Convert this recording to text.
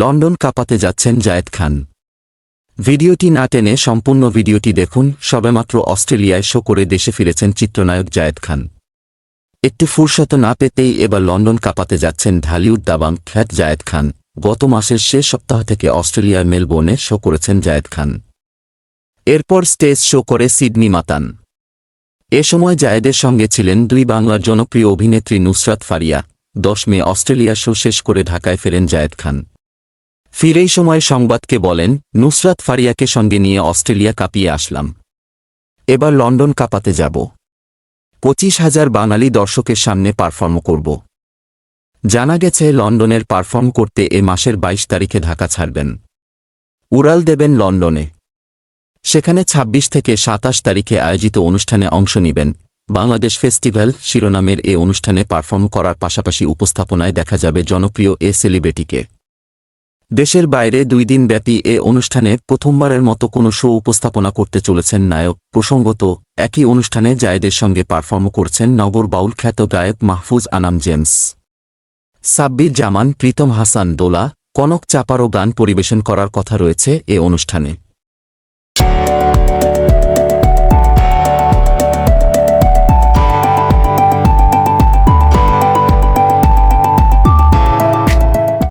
London কাঁপাতে যাচ্ছেন জায়েদ খান। ভিডিওটি না টেনে সম্পূর্ণ ভিডিওটি দেখুন, সবেমাত্র অস্ট্রেলিয়ায় শো করে দেশে ফিরেছেন চিত্রনায়ক জায়েদ খান। একটু ফুরসত না পেতেই এবার লন্ডন কাঁপাতে যাচ্ছেন ঢালিউড দাবাং খ্যাত জায়েদ খান। গত মাসের শেষ সপ্তাহ থেকে অস্ট্রেলিয়ার মেলবোর্নে শো করেছেন জায়েদ খান। এরপর স্টেজ শো করে সিডনি মাতান। এ সময় জায়েদের সঙ্গে ছিলেন দুই বাংলার জনপ্রিয় অভিনেত্রী নুসরাত ফারিয়া। দশ মে অস্ট্রেলিয়া শো শেষ করে ঢাকায় ফেরেন জায়েদ খান। ফিরেই সময় সংবাদকে বলেন, নুসরাত ফারিয়াকে সঙ্গে নিয়ে অস্ট্রেলিয়া কাঁপিয়ে আসলাম। এবার লন্ডন কাঁপাতে যাব। পঁচিশ হাজার বাঙালি দর্শকের সামনে পারফর্ম করব। জানা গেছে, লন্ডনের পারফর্ম করতে এ মাসের ২২ তারিখে ঢাকা ছাড়বেন। উড়াল দেবেন লন্ডনে। সেখানে ২৬ থেকে সাতাশ তারিখে আয়োজিত অনুষ্ঠানে অংশ নেবেন। বাংলাদেশ ফেস্টিভ্যাল শিরোনামের এ অনুষ্ঠানে পারফর্ম করার পাশাপাশি উপস্থাপনায় দেখা যাবে জনপ্রিয় এ সেলিব্রিটিকে। দেশের বাইরে দুই দিন ব্যাপী এ অনুষ্ঠানে প্রথমবারের মতো কোনো শো উপস্থাপনা করতে চলেছেন নায়ক। প্রসঙ্গত, একই অনুষ্ঠানে জায়েদের সঙ্গে পারফর্ম করছেন নগর বাউল খ্যাত গায়ক মাহফুজ আনাম জেমস। সাব্বির জামান, প্রীতম হাসান, দোলা, কনক চাপারও গান পরিবেশন করার কথা রয়েছে এ অনুষ্ঠানে।